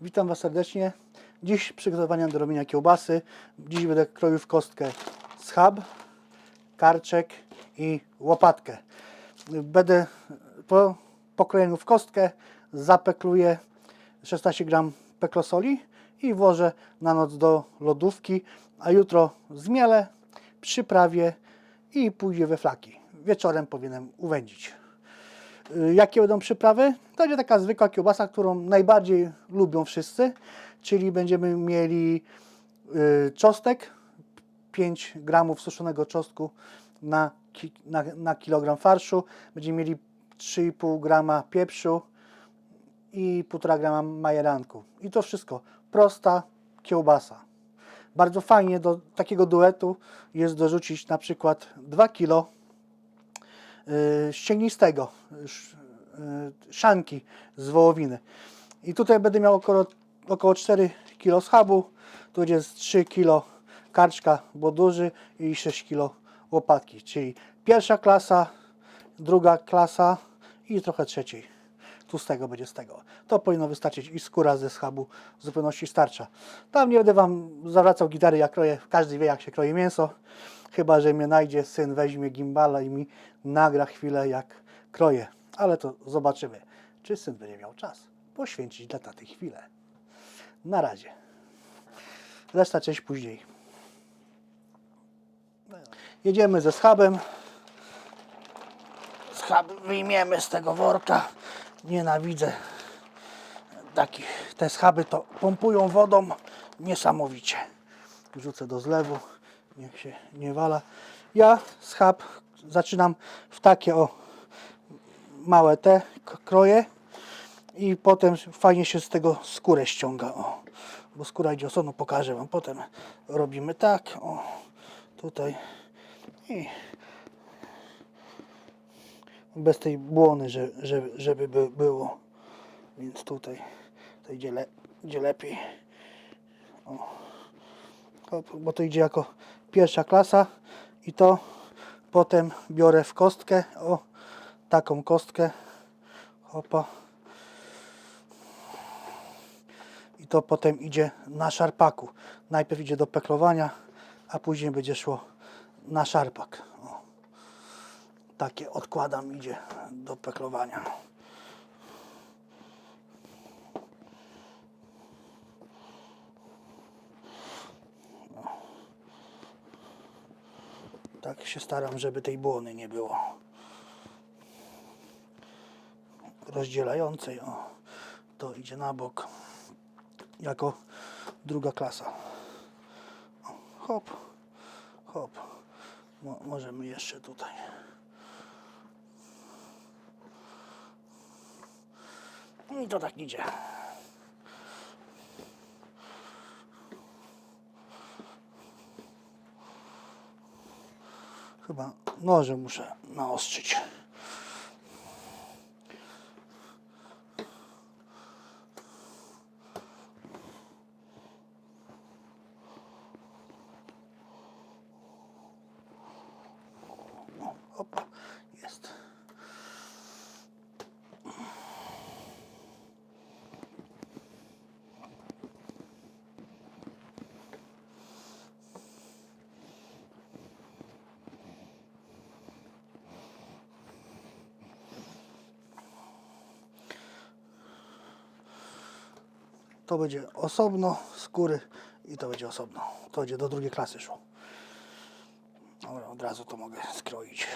Witam Was serdecznie. Dziś przygotowania do robienia kiełbasy. Dziś będę kroił w kostkę schab, karczek i łopatkę. Będę po pokrojeniu w kostkę zapekluję 16 gram peklosoli i włożę na noc do lodówki, a jutro zmielę, przyprawię i pójdzie we flaki. Wieczorem powinienem uwędzić. Y, Jakie będą przyprawy? To będzie taka zwykła kiełbasa, którą najbardziej lubią wszyscy, czyli będziemy mieli y, czosnek, 5 gramów suszonego czosnku na, na, na kilogram farszu, będziemy mieli 3,5 grama pieprzu i 1,5 grama majeranku. I to wszystko. Prosta kiełbasa. Bardzo fajnie do takiego duetu jest dorzucić na przykład 2 kilo y, ścięgnistego, sz- y, szanki z wołowiny. I tutaj będę miał około, około 4 kg schabu, tu będzie z 3 kg karczka, bo duży i 6 kg łopatki, czyli pierwsza klasa, druga klasa i trochę trzeciej. Tu z tego będzie z tego. To powinno wystarczyć i skóra ze schabu w zupełności starcza. Tam nie będę Wam zawracał gitary, jak kroję. Każdy wie, jak się kroi mięso. Chyba, że mnie najdzie syn, weźmie gimbala i mi nagra chwilę, jak kroję. Ale to zobaczymy, czy syn będzie miał czas poświęcić dla taty chwilę. Na razie. Reszta część później. Jedziemy ze schabem. Schab wyjmiemy z tego worka. Nienawidzę takich. Te schaby to pompują wodą niesamowicie. Wrzucę do zlewu. Niech się nie wala. Ja schab zaczynam w takie o małe te kroje i potem fajnie się z tego skórę ściąga. O, bo skóra idzie osobno, pokażę Wam. Potem robimy tak, o, tutaj i bez tej błony, że, żeby, żeby by było. Więc tutaj to idzie, le, idzie lepiej. O. Bo to idzie jako pierwsza klasa i to potem biorę w kostkę, o taką kostkę, hopa. I to potem idzie na szarpaku. Najpierw idzie do peklowania, a później będzie szło na szarpak. Takie odkładam, idzie do peklowania. Tak się staram, żeby tej błony nie było. Rozdzielającej. O, to idzie na bok. Jako druga klasa. O, hop, hop. Mo, możemy jeszcze tutaj. I to tak idzie. Chyba noże muszę naostrzyć. O, Hop, jest. To będzie osobno skóry i to będzie osobno. To będzie do drugiej klasy szło. Dobra, od razu to mogę skroić.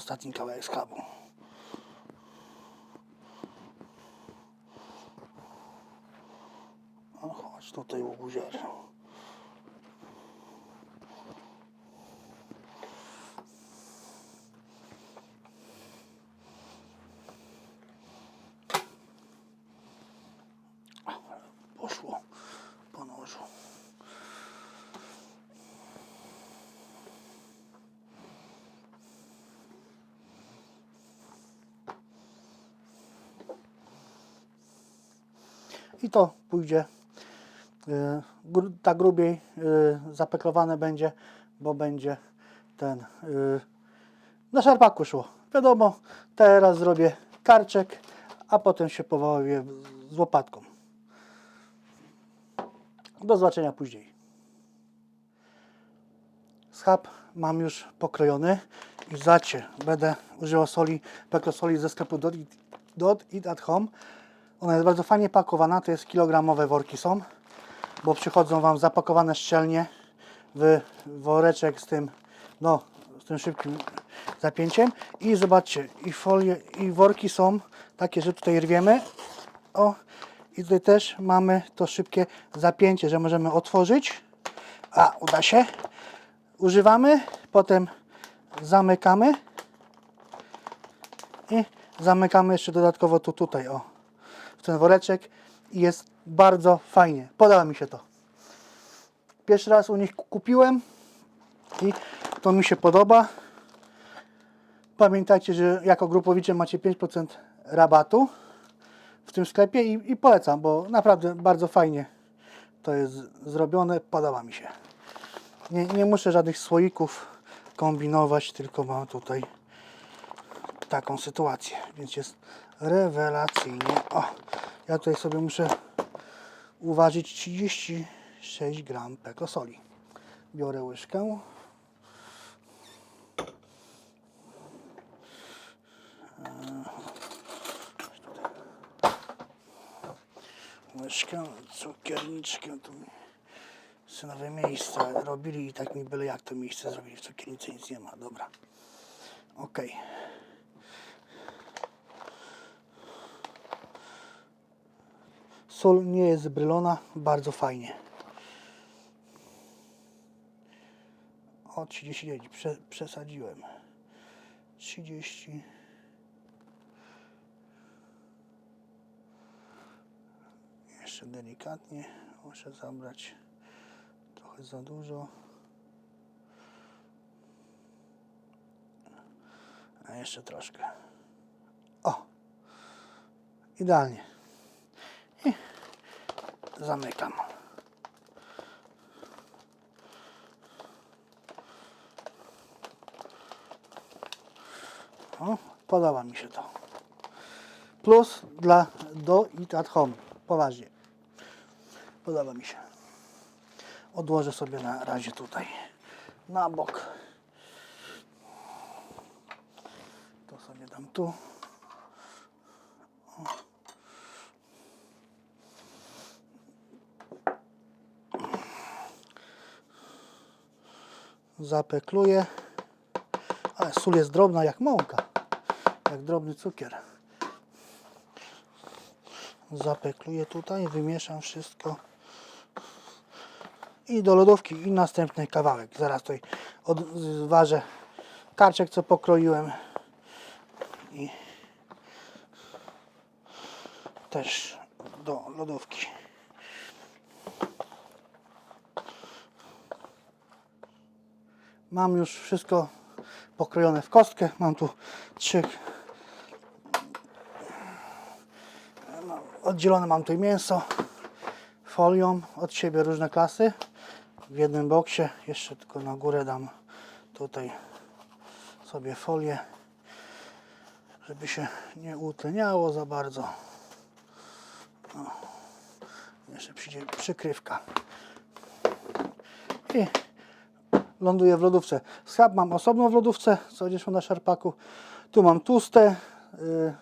Ostatni kawałek schabu. O, chodź tutaj łobuziarzu. Poszło po nożu. I to pójdzie tak grubiej y, zapeklowane będzie, bo będzie ten y, na szarpaku szło. Wiadomo, teraz zrobię karczek, a potem się powołuję z łopatką. Do zobaczenia później. Schab mam już pokrojony i zacie będę używał soli, peklosoli ze sklepu Dot Dot Eat at Home. Ona jest bardzo fajnie pakowana, to jest kilogramowe worki są, bo przychodzą Wam zapakowane szczelnie w woreczek z tym, no, z tym szybkim zapięciem. I zobaczcie, i folie, i worki są takie, że tutaj rwiemy, o, i tutaj też mamy to szybkie zapięcie, że możemy otworzyć, a, uda się, używamy, potem zamykamy. I zamykamy jeszcze dodatkowo tu tutaj, o, ten woreczek i jest bardzo fajnie. Podoba mi się to. Pierwszy raz u nich kupiłem i to mi się podoba. Pamiętajcie, że jako grupowicze macie 5% rabatu w tym sklepie i, i polecam, bo naprawdę bardzo fajnie to jest zrobione. Podoba mi się. Nie, nie muszę żadnych słoików kombinować, tylko mam tutaj taką sytuację, więc jest rewelacyjnie. O, ja tutaj sobie muszę uważyć 36 gram peklosoli. Biorę łyżkę. Łyżkę, cukierniczkę, tu mi synowie miejsce robili i tak mi byle jak to miejsce zrobili. W cukiernicy nic nie ma, dobra. Okej. Sól nie jest zbrylona, bardzo fajnie. O 39, prze, przesadziłem. 30. Jeszcze delikatnie muszę zabrać trochę za dużo. A jeszcze troszkę. O! Idealnie. Zamykam. O, podoba mi się to. Plus dla do Eat at Home. Poważnie. Podoba mi się. Odłożę sobie na razie tutaj na bok. To sobie dam tu. Zapekluję. Ale sól jest drobna jak mąka. Jak drobny cukier. Zapekluję tutaj, wymieszam wszystko. I do lodówki i następny kawałek. Zaraz tutaj odważę karczek, co pokroiłem. I też do lodówki. Mam już wszystko pokrojone w kostkę. Mam tu trzy. Oddzielone mam tutaj mięso folią od siebie różne klasy. W jednym boksie jeszcze tylko na górę dam tutaj sobie folię, żeby się nie utleniało za bardzo. O. Jeszcze przyjdzie przykrywka. I ląduje w lodówce. Schab mam osobno w lodówce, co gdzieś na szarpaku. Tu mam tłuste, y,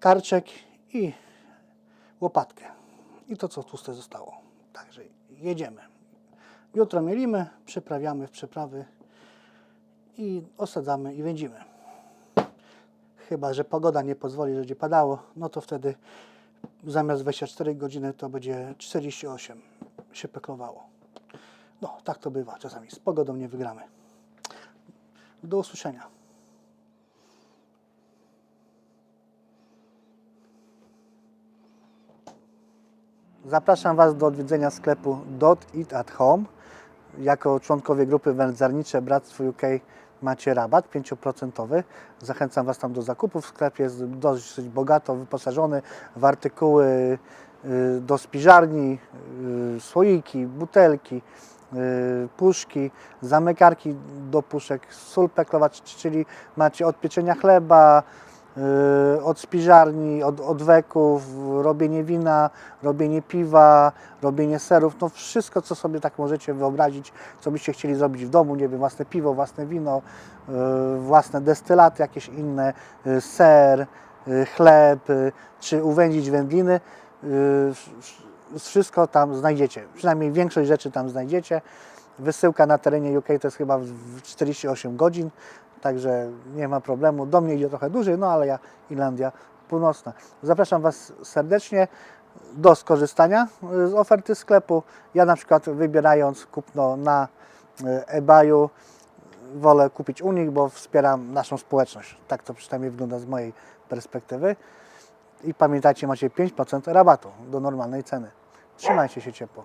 karczek i łopatkę. I to, co tłuste zostało. Także jedziemy. Jutro mielimy, przyprawiamy w przyprawy i osadzamy i wędzimy. Chyba, że pogoda nie pozwoli, że będzie padało, no to wtedy zamiast 24 godziny to będzie 48 się peklowało. No, tak to bywa czasami. Z pogodą nie wygramy. Do usłyszenia. Zapraszam Was do odwiedzenia sklepu Dot Eat at Home. Jako członkowie grupy wędzarnicze Bractwo UK macie rabat 5%. Zachęcam Was tam do zakupów. Sklep jest dosyć bogato wyposażony w artykuły y, do spiżarni, y, słoiki, butelki, puszki, zamykarki do puszek, sól czyli macie od pieczenia chleba, y, od spiżarni, od odweków, robienie wina, robienie piwa, robienie serów, no wszystko, co sobie tak możecie wyobrazić, co byście chcieli zrobić w domu, nie wiem, własne piwo, własne wino, y, własne destylaty jakieś inne, y, ser, y, chleb, y, czy uwędzić wędliny, y, wszystko tam znajdziecie, przynajmniej większość rzeczy tam znajdziecie. Wysyłka na terenie UK to jest chyba w- w 48 godzin, także nie ma problemu. Do mnie idzie trochę dłużej, no ale ja Irlandia Północna. Zapraszam Was serdecznie do skorzystania y, z oferty sklepu. Ja na przykład wybierając kupno na y, eBayu wolę kupić u nich, bo wspieram naszą społeczność. Tak to przynajmniej wygląda z mojej perspektywy. I pamiętajcie, macie 5% rabatu do normalnej ceny. Trzymajcie się ciepło.